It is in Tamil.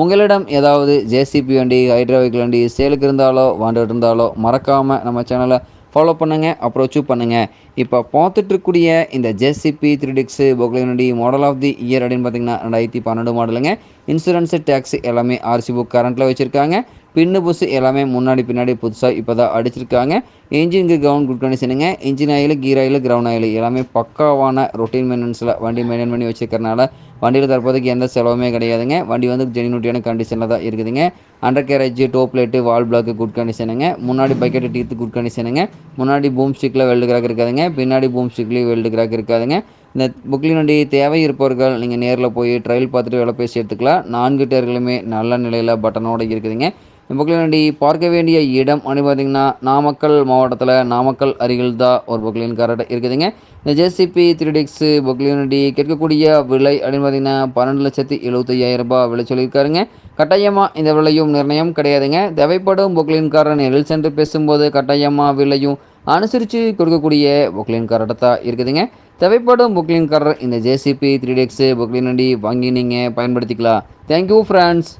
உங்களிடம் ஏதாவது ஜேசிபி வண்டி ஹைட்ராவிக் வண்டி சேலுக்கு இருந்தாலோ வாண்டுட்டு இருந்தாலோ மறக்காமல் நம்ம சேனலை ஃபாலோ பண்ணுங்கள் அப்ரோச்சும் பண்ணுங்கள் இப்போ பார்த்துட்ருக்கூடிய இந்த ஜேசிபி த்ரீ டிக்ஸு பொக்லினடி மாடல் ஆஃப் தி இயர் அப்படின்னு பார்த்தீங்கன்னா ரெண்டாயிரத்தி பன்னெண்டு மாடலுங்க இன்சூரன்ஸு டேக்ஸ் எல்லாமே ஆர்சி புக் கரண்ட்டில் வச்சுருக்காங்க. பின்னு புஸ் எல்லாமே முன்னாடி பின்னாடி புதுசாக இப்போ தான் அடிச்சிருக்காங்க இன்ஜினுக்கு ground good கண்டிஷனுங்க engine oil gear oil ground oil. எல்லாமே பக்காவான ரொட்டீன் மெயின்டெனன்ஸில் வண்டி மெயின்டைன் பண்ணி வச்சுருக்கறனால வண்டியில் தற்போதைக்கு எந்த செலவுமே கிடையாதுங்க. வண்டி வந்து ஜெனினூட்டியான கண்டிஷனில் தான் இருக்குதுங்க. Undercarriage top light wall block good கண்டிஷனுங்க முன்னாடி பக்கெட்டு டீத்து குட் கண்டிஷனுங்க முன்னாடி பூம் ஸ்டிக்கில் வெல்டு கிராக் இருக்காதுங்க. பின்னாடி பூம் ஸ்டிக்லேயும் வெல்டு கிராக் இருக்காதுங்க. இந்த புக்லின் வண்டி தேவை இருப்பவர்கள் நீங்கள் நேரில் போய் ட்ரையல் பார்த்துட்டு வேலை பேசி எடுத்துக்கலாம். நான்கு டயர்களுமே நல்ல நிலையில் பட்டனோடு இருக்குதுங்க. புக்லின் வண்டி பார்க்க வேண்டிய இடம் அப்படின்னு பார்த்தீங்கன்னா நாமக்கல் மாவட்டத்தில் நாமக்கல் அருகில் தான் ஒரு பொக்லின் கார்டு இருக்குதுங்க. இந்த ஜேசிபி த்ரீ டிக்ஸு புக்லின் கேட்கக்கூடிய விலை அப்படின்னு பார்த்தீங்கன்னா பன்னெண்டு லட்சத்தி எழுபத்தையாயிரம் ரூபாய் விலை சொல்லியிருக்காருங்க. கட்டாயமாக இந்த விலையும் நிர்ணயம் கிடையாதுங்க. தேவைப்படும் புக்லின்காரர் நேரில் சென்று பேசும்போது கட்டாயமாக விலையும் அனுசரித்து கொடுக்கக்கூடிய பொக்லின் கார்டு தான் இருக்குதுங்க. தேவைப்படும் புக்லின் காரர் இந்த ஜேசிபி த்ரீ டெக்ஸு புக்லின் வண்டி வாங்கி நீங்கள் பயன்படுத்திக்கலாம். Thank you friends